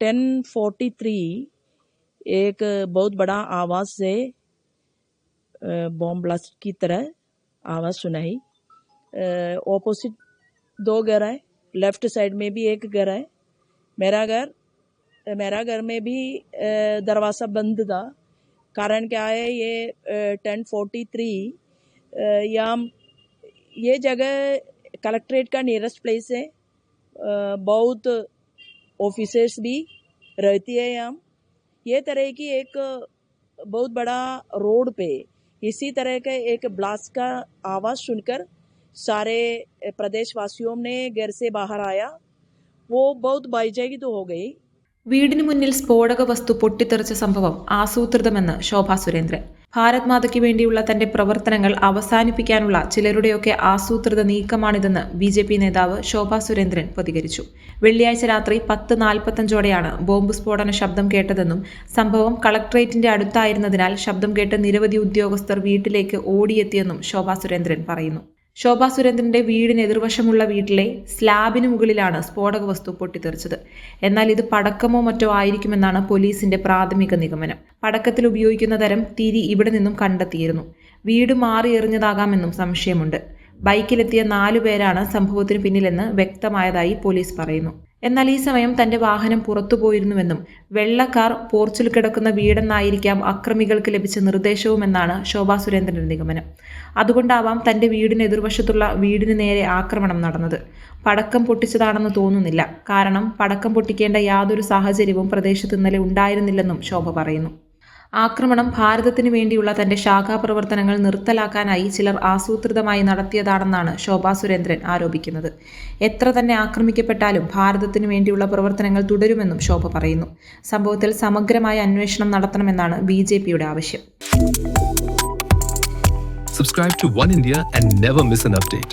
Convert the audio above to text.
Ten forty three एक बहुत बड़ा आवाज़ से बॉम्ब ब्लास्ट की तरह आवाज़ सुनाई। ऑपोजिट दो घर है लेफ़्ट साइड में भी एक घर है। मेरा घर मेरा घर में भी दरवाज़ा बंद था। कारण क्या है, ये टेन फोर्टी थ्री यहाँ ये जगह कलेक्ट्रेट का नियरेस्ट प्लेस है। बहुत ऑफिसर्स भी रहती है यहाँ ये तरह की एक बहुत बड़ा रोड पे इसी तरह का एक ब्लास्ट का आवाज़ सुनकर सारे प्रदेशवासियों ने घर से बाहर आया वो बहुत बाइजागी तो हो गई വീടിന് മുന്നിൽ സ്ഫോടക വസ്തു പൊട്ടിത്തെറിച്ച സംഭവം ആസൂത്രിതമെന്ന് ശോഭാ സുരേന്ദ്രൻ ഭാരത് മാതയ്ക്ക് വേണ്ടിയുള്ള തന്റെ പ്രവർത്തനങ്ങൾ അവസാനിപ്പിക്കാനുള്ള ചിലരുടെയൊക്കെ ആസൂത്രിത നീക്കമാണിതെന്ന് ബി ജെ പി നേതാവ് ശോഭാ സുരേന്ദ്രൻ പ്രതികരിച്ചു. വെള്ളിയാഴ്ച രാത്രി പത്ത് നാൽപ്പത്തഞ്ചോടെയാണ് ബോംബ് സ്ഫോടന ശബ്ദം കേട്ടതെന്നും സംഭവം കളക്ട്രേറ്റിന്റെ അടുത്തായിരുന്നതിനാൽ ശബ്ദം കേട്ട് നിരവധി ഉദ്യോഗസ്ഥർ വീട്ടിലേക്ക് ഓടിയെത്തിയെന്നും ശോഭാ സുരേന്ദ്രൻ പറയുന്നു. ശോഭാ സുരേന്ദ്രന്റെ വീടിന് എതിർവശമുള്ള വീട്ടിലെ സ്ലാബിന് മുകളിലാണ് സ്ഫോടക വസ്തു പൊട്ടിത്തെറിച്ചത്. എന്നാൽ ഇത് പടക്കമോ മറ്റോ ആയിരിക്കുമെന്നാണ് പോലീസിന്റെ പ്രാഥമിക നിഗമനം. പടക്കത്തിൽ ഉപയോഗിക്കുന്ന തരം തിരി ഇവിടെ നിന്നും കണ്ടെത്തിയിരുന്നു. വീട് മാറി എറിഞ്ഞതാകാമെന്നും സംശയമുണ്ട്. ബൈക്കിലെത്തിയ നാലു പേരാണ് സംഭവത്തിന് പിന്നിലെന്ന് വ്യക്തമായതായി പോലീസ് പറയുന്നു. എന്നാൽ ഈ സമയം തന്റെ വാഹനം പുറത്തുപോയിരുന്നുവെന്നും വെള്ള കാർ പോർച്ചിൽ കിടക്കുന്ന വീടെന്നായിരിക്കാം അക്രമികൾക്ക് ലഭിച്ച നിർദ്ദേശവുമെന്നാണ് ശോഭാ സുരേന്ദ്രന്റെ നിഗമനം. അതുകൊണ്ടാവാം തന്റെ വീടിന് എതിർവശത്തുള്ള വീടിന് നേരെ ആക്രമണം നടന്നത്. പടക്കം പൊട്ടിച്ചതാണെന്ന് തോന്നുന്നില്ല. കാരണം പടക്കം പൊട്ടിക്കേണ്ട യാതൊരു സാഹചര്യവും പ്രദേശത്ത് ഇന്നലെ ഉണ്ടായിരുന്നില്ലെന്നും ശോഭ പറയുന്നു. ആക്രമണം ഭാരതത്തിനു വേണ്ടിയുള്ള തന്റെ ശാഖാപ്രവർത്തനങ്ങൾ നിർത്തലാക്കാനായി ചിലർ ആസൂത്രിതമായി നടത്തിയതാണെന്നാണ് ശോഭാ സുരേന്ദ്രൻ ആരോപിക്കുന്നത്. എത്ര തന്നെ ആക്രമിക്കപ്പെട്ടാലും ഭാരതത്തിനു വേണ്ടിയുള്ള പ്രവർത്തനങ്ങൾ തുടരുമെന്നും ശോഭ പറയുന്നു. സംഭവത്തിൽ സമഗ്രമായ അന്വേഷണം നടത്തണമെന്നാണ് ബി ആവശ്യം. Subscribe to One India and never miss an update.